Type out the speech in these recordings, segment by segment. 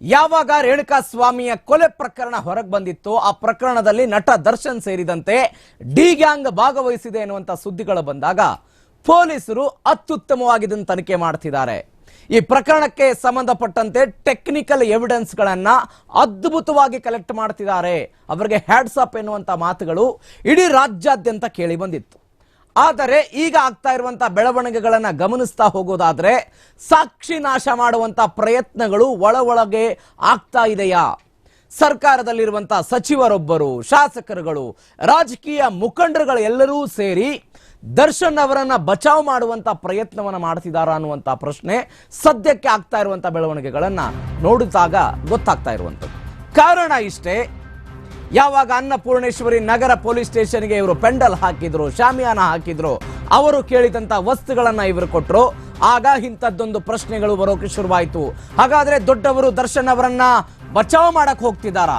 ಯಾವಾಗ ರೇಣುಕಾ ಸ್ವಾಮಿಯ ಕೊಲೆ ಪ್ರಕರಣ ಹೊರಗೆ ಬಂದಿತ್ತು ಆ ಪ್ರಕರಣದಲ್ಲಿ ನಟ ದರ್ಶನ್ ಸೇರಿದಂತೆ ಡಿ ಗ್ಯಾಂಗ್ ಭಾಗವಹಿಸಿದೆ ಎನ್ನುವಂಥ ಸುದ್ದಿಗಳು ಬಂದಾಗ ಪೊಲೀಸರು ಅತ್ಯುತ್ತಮವಾಗಿ ಇದನ್ನು ತನಿಖೆ ಮಾಡ್ತಿದ್ದಾರೆ. ಈ ಪ್ರಕರಣಕ್ಕೆ ಸಂಬಂಧಪಟ್ಟಂತೆ ಟೆಕ್ನಿಕಲ್ ಎವಿಡೆನ್ಸ್ಗಳನ್ನ ಅದ್ಭುತವಾಗಿ ಕಲೆಕ್ಟ್ ಮಾಡ್ತಿದ್ದಾರೆ. ಅವರಿಗೆ ಹ್ಯಾಡ್ಸ್ ಅಪ್ ಎನ್ನುವಂತ ಮಾತುಗಳು ಇಡೀ ರಾಜ್ಯಾದ್ಯಂತ ಕೇಳಿ ಬಂದಿತ್ತು. ಆದರೆ ಈಗ ಆಗ್ತಾ ಇರುವಂತ ಬೆಳವಣಿಗೆಗಳನ್ನ ಗಮನಿಸ್ತಾ ಹೋಗೋದಾದ್ರೆ ಸಾಕ್ಷಿ ನಾಶ ಮಾಡುವಂತ ಪ್ರಯತ್ನಗಳು ಒಳ ಒಳಗೆ ಆಗ್ತಾ ಇದೆಯಾ? ಸರ್ಕಾರದಲ್ಲಿರುವಂತ ಸಚಿವರೊಬ್ಬರು, ಶಾಸಕರುಗಳು, ರಾಜಕೀಯ ಮುಖಂಡರುಗಳು ಎಲ್ಲರೂ ಸೇರಿ ದರ್ಶನ್ ಅವರನ್ನ ಬಚಾವ್ ಮಾಡುವಂತ ಪ್ರಯತ್ನವನ್ನ ಮಾಡ್ತಿದಾರ ಅನ್ನುವಂತ ಪ್ರಶ್ನೆ ಸದ್ಯಕ್ಕೆ ಆಗ್ತಾ ಇರುವಂತ ಬೆಳವಣಿಗೆಗಳನ್ನ ನೋಡಿದಾಗ ಗೊತ್ತಾಗ್ತಾ ಇರುವಂತದ್ದು. ಕಾರಣ ಇಷ್ಟೇ ಯಾವಾಗ ಅನ್ನಪೂರ್ಣೇಶ್ವರಿ ನಗರ ಪೊಲೀಸ್ ಸ್ಟೇಷನ್ಗೆ ಇವರು ಪೆಂಡಲ್ ಹಾಕಿದ್ರು, ಶಾಮಿಯಾನ ಹಾಕಿದ್ರು, ಅವರು ಕೇಳಿದಂತ ವಸ್ತುಗಳನ್ನ ಇವರು ಕೊಟ್ಟರು ಆಗ ಇಂಥದ್ದೊಂದು ಪ್ರಶ್ನೆಗಳು ಬರೋಕೆ ಶುರುವಾಯಿತು. ಹಾಗಾದ್ರೆ ದೊಡ್ಡವರು ದರ್ಶನ್ ಅವರನ್ನ ಬಚಾವ್ ಮಾಡಕ್ ಹೋಗ್ತಿದಾರ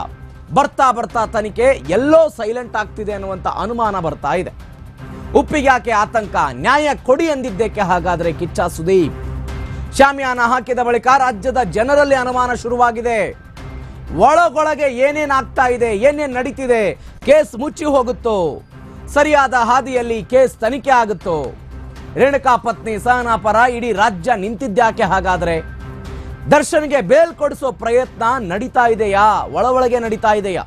ಬರ್ತಾ ಬರ್ತಾ ತನಿಖೆ ಎಲ್ಲೋ ಸೈಲೆಂಟ್ ಆಗ್ತಿದೆ ಅನ್ನುವಂತ ಅನುಮಾನ ಬರ್ತಾ ಇದೆ. ಉಪ್ಪಿಗ್ಯಾಕೆ ಆತಂಕ, ನ್ಯಾಯ ಕೊಡಿ ಎಂದಿದ್ದೇಕೆ ಹಾಗಾದ್ರೆ ಕಿಚ್ಚ ಸುದೀಪ್. ಶಾಮಿಯಾನ ಹಾಕಿದ ಬಳಿಕ ರಾಜ್ಯದ ಜನರಲ್ಲಿ ಅನುಮಾನ ಶುರುವಾಗಿದೆ. ಒಳಗೊಳಗೆ ಏನೇನು ಆಗ್ತಾ ಇದೆ, ಏನೇನ್ ನಡೀತಿದೆ, ಕೇಸ್ ಮುಚ್ಚಿ ಹೋಗುತ್ತೋ, ಸರಿಯಾದ ಹಾದಿಯಲ್ಲಿ ಕೇಸ್ ತನಿಖೆ ಆಗುತ್ತೋ? ರೇಣುಕಾ ಪತ್ನಿ ಸಹನಾಪರ ಇಡೀ ರಾಜ್ಯ ನಿಂತಿದ್ದ್ಯಾಕೆ ಹಾಗಾದ್ರೆ? ದರ್ಶನ್ಗೆ ಬೇಲ್ ಕೊಡಿಸೋ ಪ್ರಯತ್ನ ನಡೀತಾ ಇದೆಯಾ? ಒಳ ಒಳಗೆ ನಡೀತಾ ಇದೆಯಾ?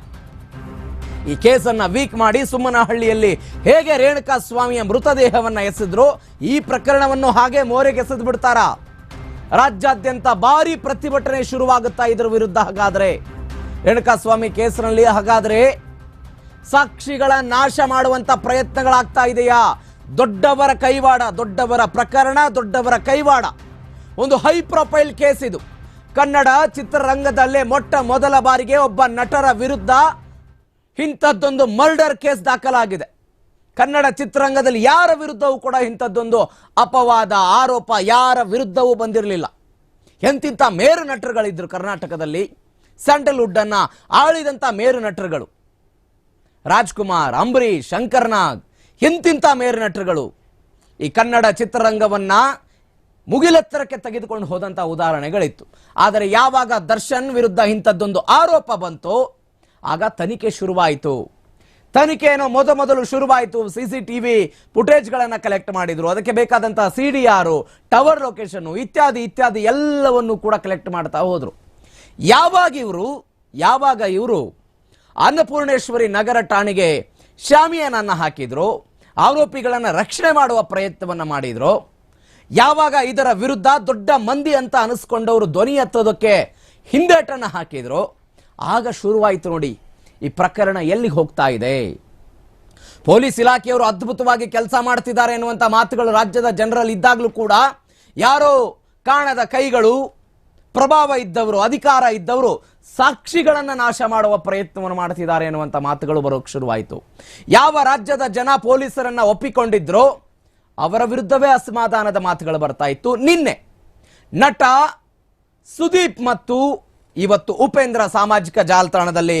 ಈ ಕೇಸನ್ನ ವೀಕ್ ಮಾಡಿ ಸುಮ್ಮನಹಳ್ಳಿಯಲ್ಲಿ ಹೇಗೆ ರೇಣುಕಾ ಸ್ವಾಮಿಯ ಮೃತದೇಹವನ್ನು ಎಸೆದ್ರು, ಈ ಪ್ರಕರಣವನ್ನು ಹಾಗೆ ಮೋರೆಗೆ ಎಸೆದು ಬಿಡ್ತಾರಾ ರಾಜ್ಯಾದ್ಯಂತ ಭಾರಿ ಪ್ರತಿಭಟನೆ ಶುರುವಾಗುತ್ತಾ ಇದರ ವಿರುದ್ಧ ಹಾಗಾದರೆ ರೇಣುಕಾ ಸ್ವಾಮಿ ಕೇಸಿನಲ್ಲಿ ಹಾಗಾದ್ರೆ ಸಾಕ್ಷಿಗಳ ನಾಶ ಮಾಡುವಂತ ಪ್ರಯತ್ನಗಳಾಗ್ತಾ ಇದೆಯಾ? ದೊಡ್ಡವರ ಕೈವಾಡ, ದೊಡ್ಡವರ ಪ್ರಕರಣ, ದೊಡ್ಡವರ ಕೈವಾಡ. ಒಂದು ಹೈ ಪ್ರೊಫೈಲ್ ಕೇಸ್ ಇದು. ಕನ್ನಡ ಚಿತ್ರರಂಗದಲ್ಲೇ ಮೊಟ್ಟ ಮೊದಲ ಬಾರಿಗೆ ಒಬ್ಬ ನಟರ ವಿರುದ್ಧ ಇಂಥದ್ದೊಂದು ಮರ್ಡರ್ ಕೇಸ್ ದಾಖಲಾಗಿದೆ. ಕನ್ನಡ ಚಿತ್ರರಂಗದಲ್ಲಿ ಯಾರ ವಿರುದ್ಧವೂ ಕೂಡ ಇಂಥದ್ದೊಂದು ಅಪವಾದ ಆರೋಪ ಯಾರ ವಿರುದ್ಧವೂ ಬಂದಿರಲಿಲ್ಲ. ಎಂತಿಂಥ ಮೇರು ನಟರುಗಳಿದ್ರು ಕರ್ನಾಟಕದಲ್ಲಿ. ಸ್ಯಾಂಡಲ್ವುಡ್ ಅನ್ನ ಆಳಿದಂಥ ಮೇರು ನಟರುಗಳು. ರಾಜ್ಕುಮಾರ್, ಅಂಬರೀಷ್, ಶಂಕರ್ನಾಗ್, ಎಂತಿಂಥ ಮೇರು ನಟರುಗಳು. ಈ ಕನ್ನಡ ಚಿತ್ರರಂಗವನ್ನ ಮುಗಿಲೆತ್ತರಕ್ಕೆ ತೆಗೆದುಕೊಂಡು ಹೋದಂಥ ಉದಾಹರಣೆಗಳಿತ್ತು. ಆದರೆ ಯಾವಾಗ ದರ್ಶನ್ ವಿರುದ್ಧ ಇಂಥದ್ದೊಂದು ಆರೋಪ ಬಂತೋ, ಆಗ ತನಿಖೆ ಶುರುವಾಯಿತು. ತನಿಖೆ ಏನೋ ಮೊದ ಮೊದಲು ಶುರುವಾಯಿತು. ಸಿಸಿ ಟಿವಿ ಫುಟೇಜ್ಗಳನ್ನು ಕಲೆಕ್ಟ್ ಮಾಡಿದ್ರು. ಅದಕ್ಕೆ ಬೇಕಾದಂತಹ C D R tower location ಇತ್ಯಾದಿ ಇತ್ಯಾದಿ ಎಲ್ಲವನ್ನು ಕೂಡ ಕಲೆಕ್ಟ್ ಮಾಡ್ತಾ ಹೋದ್ರು. ಯಾವಾಗ ಇವರು ಯಾವಾಗ ಇವರು ಅನ್ನಪೂರ್ಣೇಶ್ವರಿ ನಗರ ಠಾಣೆಗೆ ಶಾಮಿಯನನ್ನು ಹಾಕಿದ್ರು, ಆರೋಪಿಗಳನ್ನು ರಕ್ಷಣೆ ಮಾಡುವ ಪ್ರಯತ್ನವನ್ನ ಮಾಡಿದ್ರು, ಯಾವಾಗ ಇದರ ವಿರುದ್ಧ ದೊಡ್ಡ ಮಂದಿ ಅಂತ ಅನಿಸ್ಕೊಂಡವರು ಧ್ವನಿ ಎತ್ತೋದಕ್ಕೆ ಹಿಂದೇಟನ್ನು ಹಾಕಿದ್ರು, ಆಗ ಶುರುವಾಯಿತು ನೋಡಿ. ಈ ಪ್ರಕರಣ ಎಲ್ಲಿಗೆ ಹೋಗ್ತಾ ಇದೆ? ಪೊಲೀಸ್ ಇಲಾಖೆಯವರು ಅದ್ಭುತವಾಗಿ ಕೆಲಸ ಮಾಡ್ತಿದ್ದಾರೆ ಎನ್ನುವಂಥ ಮಾತುಗಳು ರಾಜ್ಯದ ಜನರಲ್ಲಿ ಇದ್ದಾಗಲೂ ಕೂಡ ಯಾರೋ ಕಾಣದ ಕೈಗಳು, ಪ್ರಭಾವ ಇದ್ದವರು, ಅಧಿಕಾರ ಇದ್ದವರು ಸಾಕ್ಷಿಗಳನ್ನು ನಾಶ ಮಾಡುವ ಪ್ರಯತ್ನವನ್ನು ಮಾಡ್ತಿದ್ದಾರೆ ಎನ್ನುವಂಥ ಮಾತುಗಳು ಬರೋಕ್ಕೆ ಶುರುವಾಯಿತು. ಯಾವ ರಾಜ್ಯದ ಜನ ಪೊಲೀಸರನ್ನು ಒಪ್ಪಿಕೊಂಡಿದ್ರೋ ಅವರ ವಿರುದ್ಧವೇ ಅಸಮಾಧಾನದ ಮಾತುಗಳು ಬರ್ತಾ ಇತ್ತು. ನಿನ್ನೆ ನಟ ಸುದೀಪ್ ಮತ್ತು ಇವತ್ತು ಉಪೇಂದ್ರ ಸಾಮಾಜಿಕ ಜಾಲತಾಣದಲ್ಲಿ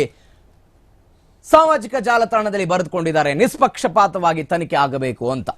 ಸಾಮಾಜಿಕ ಜಾಲತಾಣದಲ್ಲಿ ಬರೆದುಕೊಂಡಿದ್ದಾರೆ ನಿಷ್ಪಕ್ಷಪಾತವಾಗಿ ತನಿಖೆ ಆಗಬೇಕು ಅಂತ.